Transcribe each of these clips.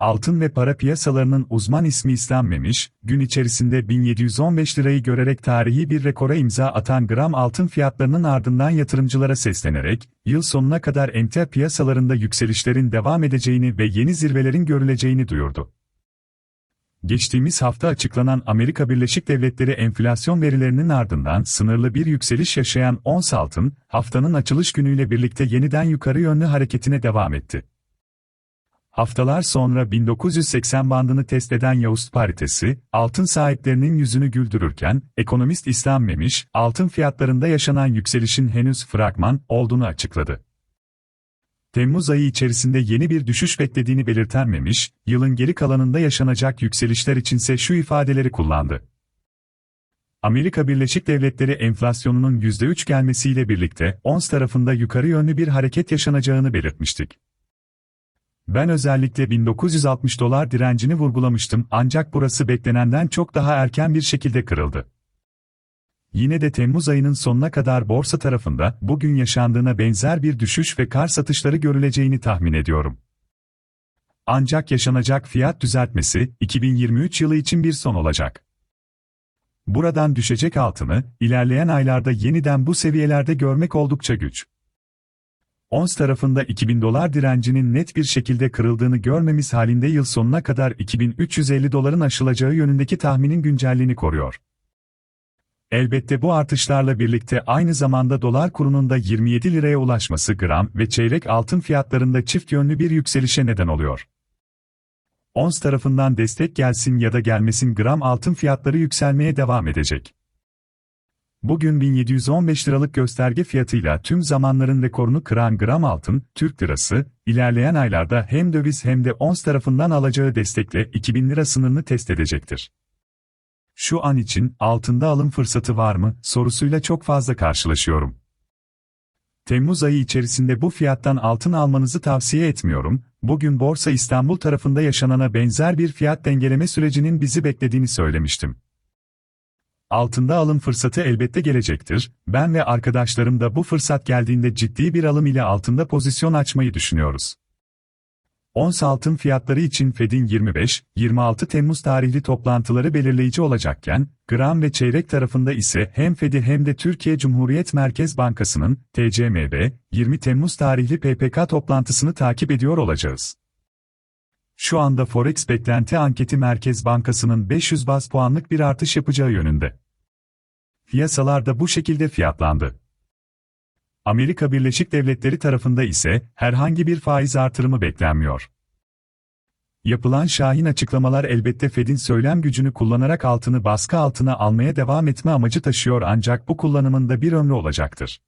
altın ve para piyasalarının uzman ismi İslam Memiş, gün içerisinde 1715 lirayı görerek tarihi bir rekora imza atan gram altın fiyatlarının ardından yatırımcılara seslenerek, yıl sonuna kadar emtia piyasalarında yükselişlerin devam edeceğini ve yeni zirvelerin görüleceğini duyurdu. Geçtiğimiz hafta açıklanan Amerika Birleşik Devletleri enflasyon verilerinin ardından sınırlı bir yükseliş yaşayan ons altın, haftanın açılış günüyle birlikte yeniden yukarı yönlü hareketine devam etti. Haftalar sonra 1980 bandını test eden Yavuz paritesi, altın sahiplerinin yüzünü güldürürken, ekonomist İslam Memiş, altın fiyatlarında yaşanan yükselişin henüz fragman olduğunu açıkladı. Temmuz ayı içerisinde yeni bir düşüş beklediğini belirten Memiş, yılın geri kalanında yaşanacak yükselişler içinse şu ifadeleri kullandı. Amerika Birleşik Devletleri enflasyonunun %3 gelmesiyle birlikte ons tarafında yukarı yönlü bir hareket yaşanacağını belirtmiştik. Ben özellikle 1960 dolar direncini vurgulamıştım ancak burası beklenenden çok daha erken bir şekilde kırıldı. Yine de Temmuz ayının sonuna kadar borsa tarafında bugün yaşandığına benzer bir düşüş ve kar satışları görüleceğini tahmin ediyorum. Ancak yaşanacak fiyat düzeltmesi 2023 yılı için bir son olacak. Buradan düşecek altını ilerleyen aylarda yeniden bu seviyelerde görmek oldukça güç. Ons tarafında 2000 dolar direncinin net bir şekilde kırıldığını görmemiz halinde yıl sonuna kadar 2350 doların aşılacağı yönündeki tahminin güncelliğini koruyor. Elbette bu artışlarla birlikte aynı zamanda dolar kurunun da 27 liraya ulaşması gram ve çeyrek altın fiyatlarında çift yönlü bir yükselişe neden oluyor. Ons tarafından destek gelsin ya da gelmesin gram altın fiyatları yükselmeye devam edecek. Bugün 1715 liralık gösterge fiyatıyla tüm zamanların rekorunu kıran gram altın, Türk lirası, ilerleyen aylarda hem döviz hem de ons tarafından alacağı destekle 2000 lira sınırını test edecektir. Şu an için altında alım fırsatı var mı sorusuyla çok fazla karşılaşıyorum. Temmuz ayı içerisinde bu fiyattan altın almanızı tavsiye etmiyorum. Bugün Borsa İstanbul tarafında yaşanana benzer bir fiyat dengeleme sürecinin bizi beklediğini söylemiştim. Altında alım fırsatı elbette gelecektir. Ben ve arkadaşlarım da bu fırsat geldiğinde ciddi bir alım ile altında pozisyon açmayı düşünüyoruz. Ons altın fiyatları için Fed'in 25-26 Temmuz tarihli toplantıları belirleyici olacakken, gram ve çeyrek tarafında ise hem Fed'i hem de Türkiye Cumhuriyet Merkez Bankası'nın TCMB 20 Temmuz tarihli PPK toplantısını takip ediyor olacağız. Şu anda Forex beklenti anketi Merkez Bankası'nın 500 baz puanlık bir artış yapacağı yönünde. Piyasalar da bu şekilde fiyatlandı. Amerika Birleşik Devletleri tarafında ise herhangi bir faiz artırımı beklenmiyor. Yapılan şahin açıklamalar elbette Fed'in söylem gücünü kullanarak altını baskı altına almaya devam etme amacı taşıyor ancak bu kullanımında bir ömrü olacaktır.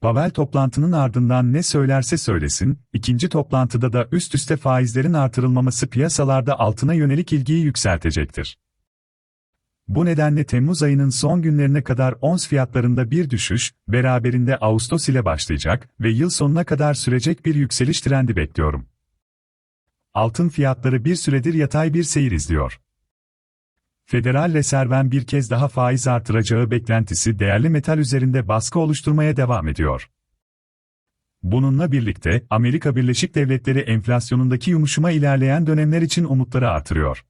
Pavel toplantının ardından ne söylerse söylesin, ikinci toplantıda da üst üste faizlerin artırılmaması piyasalarda altına yönelik ilgiyi yükseltecektir. Bu nedenle Temmuz ayının son günlerine kadar ons fiyatlarında bir düşüş, beraberinde Ağustos ile başlayacak ve yıl sonuna kadar sürecek bir yükseliş trendi bekliyorum. Altın fiyatları bir süredir yatay bir seyir izliyor. Federal Reserven bir kez daha faiz artıracağı beklentisi değerli metal üzerinde baskı oluşturmaya devam ediyor. Bununla birlikte Amerika Birleşik Devletleri enflasyonundaki yumuşama ilerleyen dönemler için umutları artırıyor.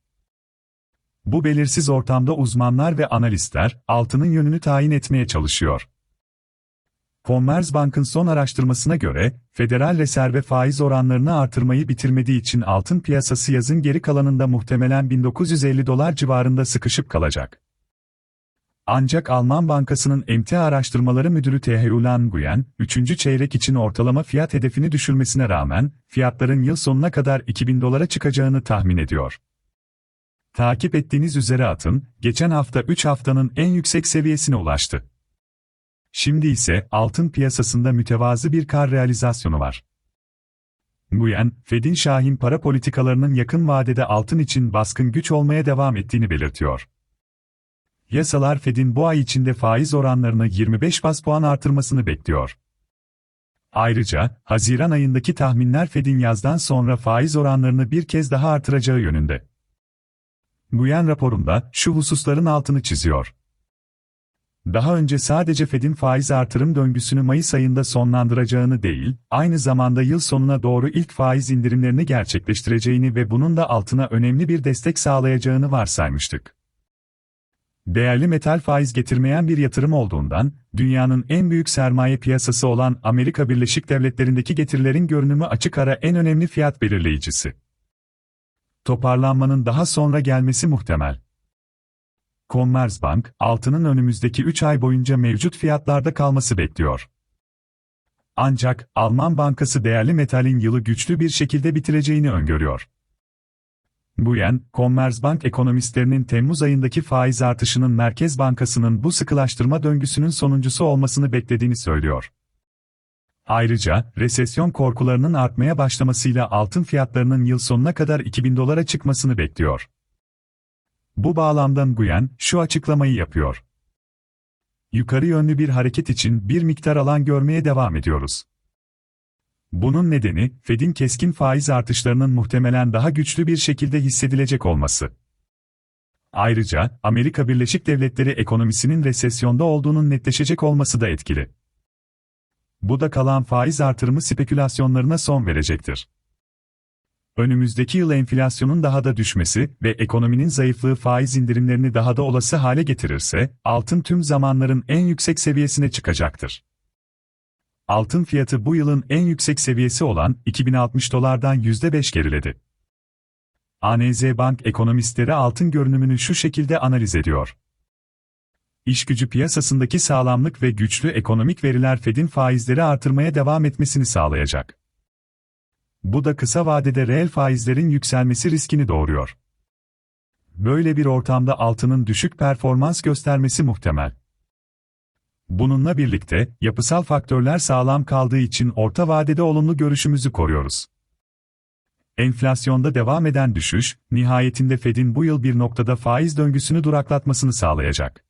Bu belirsiz ortamda uzmanlar ve analistler altının yönünü tayin etmeye çalışıyor. Commerzbank'ın son araştırmasına göre, Federal Reserve faiz oranlarını artırmayı bitirmediği için altın piyasası yazın geri kalanında muhtemelen 1950 dolar civarında sıkışıp kalacak. Ancak Alman Bankası'nın emtia araştırmaları müdürü Teheulan Guyen, 3. çeyrek için ortalama fiyat hedefini düşürmesine rağmen, fiyatların yıl sonuna kadar 2000 dolara çıkacağını tahmin ediyor. Takip ettiğiniz üzere atın, geçen hafta 3 haftanın en yüksek seviyesine ulaştı. Şimdi ise altın piyasasında mütevazı bir kar realizasyonu var. Nguyen, Fed'in şahin para politikalarının yakın vadede altın için baskın güç olmaya devam ettiğini belirtiyor. Yasalar Fed'in bu ay içinde faiz oranlarını 25 bas puan artırmasını bekliyor. Ayrıca, Haziran ayındaki tahminler Fed'in yazdan sonra faiz oranlarını bir kez daha artıracağı yönünde. Nguyen raporunda şu hususların altını çiziyor. Daha önce sadece Fed'in faiz artırım döngüsünü Mayıs ayında sonlandıracağını değil, aynı zamanda yıl sonuna doğru ilk faiz indirimlerini gerçekleştireceğini ve bunun da altına önemli bir destek sağlayacağını varsaymıştık. Değerli metal faiz getirmeyen bir yatırım olduğundan, dünyanın en büyük sermaye piyasası olan Amerika Birleşik Devletleri'ndeki getirilerin görünümü açık ara en önemli fiyat belirleyicisi. Toparlanmanın daha sonra gelmesi muhtemel. Commerzbank, altının önümüzdeki 3 ay boyunca mevcut fiyatlarda kalması bekliyor. Ancak, Alman Bankası değerli metalin yılı güçlü bir şekilde bitireceğini öngörüyor. Bu yen, Commerzbank ekonomistlerinin Temmuz ayındaki faiz artışının Merkez Bankası'nın bu sıkılaştırma döngüsünün sonuncusu olmasını beklediğini söylüyor. Ayrıca, resesyon korkularının artmaya başlamasıyla altın fiyatlarının yıl sonuna kadar 2000 dolara çıkmasını bekliyor. Bu bağlamdan Guyen, şu açıklamayı yapıyor. Yukarı yönlü bir hareket için bir miktar alan görmeye devam ediyoruz. Bunun nedeni, Fed'in keskin faiz artışlarının muhtemelen daha güçlü bir şekilde hissedilecek olması. Ayrıca, Amerika Birleşik Devletleri ekonomisinin resesyonda olduğunun netleşecek olması da etkili. Bu da kalan faiz artırımı spekülasyonlarına son verecektir. Önümüzdeki yıl enflasyonun daha da düşmesi ve ekonominin zayıflığı faiz indirimlerini daha da olası hale getirirse, altın tüm zamanların en yüksek seviyesine çıkacaktır. Altın fiyatı bu yılın en yüksek seviyesi olan 2060 dolardan %5 geriledi. ANZ Bank ekonomistleri altın görünümünü şu şekilde analiz ediyor. İşgücü piyasasındaki sağlamlık ve güçlü ekonomik veriler Fed'in faizleri artırmaya devam etmesini sağlayacak. Bu da kısa vadede reel faizlerin yükselmesi riskini doğuruyor. Böyle bir ortamda altının düşük performans göstermesi muhtemel. Bununla birlikte, yapısal faktörler sağlam kaldığı için orta vadede olumlu görüşümüzü koruyoruz. Enflasyonda devam eden düşüş, nihayetinde Fed'in bu yıl bir noktada faiz döngüsünü duraklatmasını sağlayacak.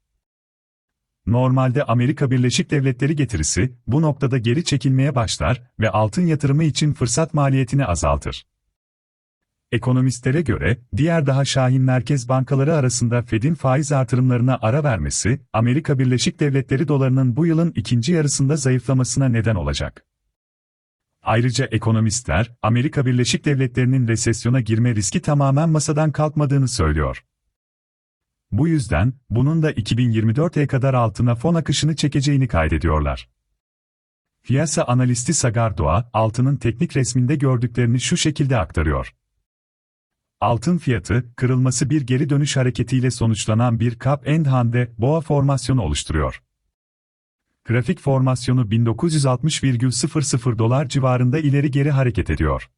Normalde Amerika Birleşik Devletleri getirisi, bu noktada geri çekilmeye başlar ve altın yatırımı için fırsat maliyetini azaltır. Ekonomistlere göre, diğer daha şahin merkez bankaları arasında Fed'in faiz artırımlarına ara vermesi, Amerika Birleşik Devletleri dolarının bu yılın ikinci yarısında zayıflamasına neden olacak. Ayrıca ekonomistler, Amerika Birleşik Devletleri'nin resesyona girme riski tamamen masadan kalkmadığını söylüyor. Bu yüzden, bunun da 2024'e kadar altına fon akışını çekeceğini kaydediyorlar. Piyasa analisti Sagar Doğa, altının teknik resminde gördüklerini şu şekilde aktarıyor. Altın fiyatı, kırılması bir geri dönüş hareketiyle sonuçlanan bir cup and hand'e boğa formasyonu oluşturuyor. Grafik formasyonu 1960,00 dolar civarında ileri geri hareket ediyor.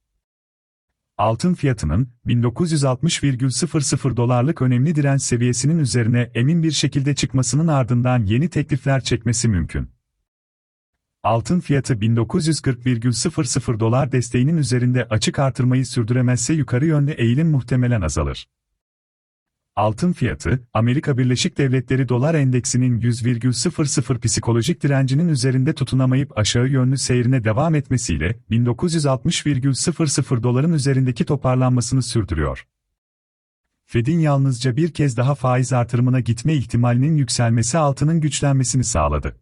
Altın fiyatının 1960,00 dolarlık önemli direnç seviyesinin üzerine emin bir şekilde çıkmasının ardından yeni teklifler çekmesi mümkün. Altın fiyatı 1940,00 dolar desteğinin üzerinde açık artırmayı sürdüremezse yukarı yönlü eğilim muhtemelen azalır. Altın fiyatı, Amerika Birleşik Devletleri Dolar Endeksinin 100,00 psikolojik direncinin üzerinde tutunamayıp aşağı yönlü seyrine devam etmesiyle 1960,00 doların üzerindeki toparlanmasını sürdürüyor. Fed'in yalnızca bir kez daha faiz artırımına gitme ihtimalinin yükselmesi altının güçlenmesini sağladı.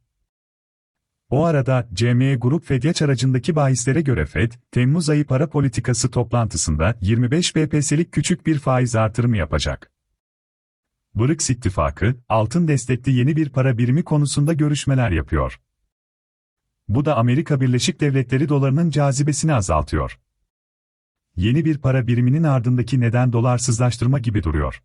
O arada, CME Grup Fedyaç aracındaki bahislere göre Fed, Temmuz ayı para politikası toplantısında 25 BPS'lik küçük bir faiz artırımı yapacak. BRICS ittifakı, altın destekli yeni bir para birimi konusunda görüşmeler yapıyor. Bu da Amerika Birleşik Devletleri dolarının cazibesini azaltıyor. Yeni bir para biriminin ardındaki neden dolarsızlaştırma gibi duruyor.